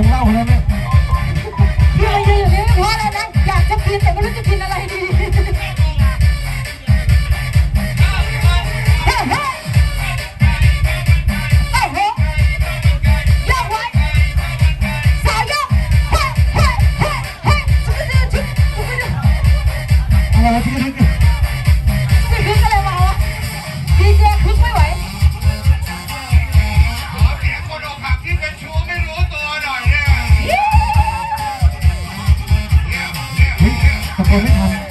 ของเราขอ้เเนี่ย กินอะไรเดี๋ยวนี้ไม่พอแล้วนะ อยากจะกินแต่ไม่รู้จะกินอะไร คนไม่ทำ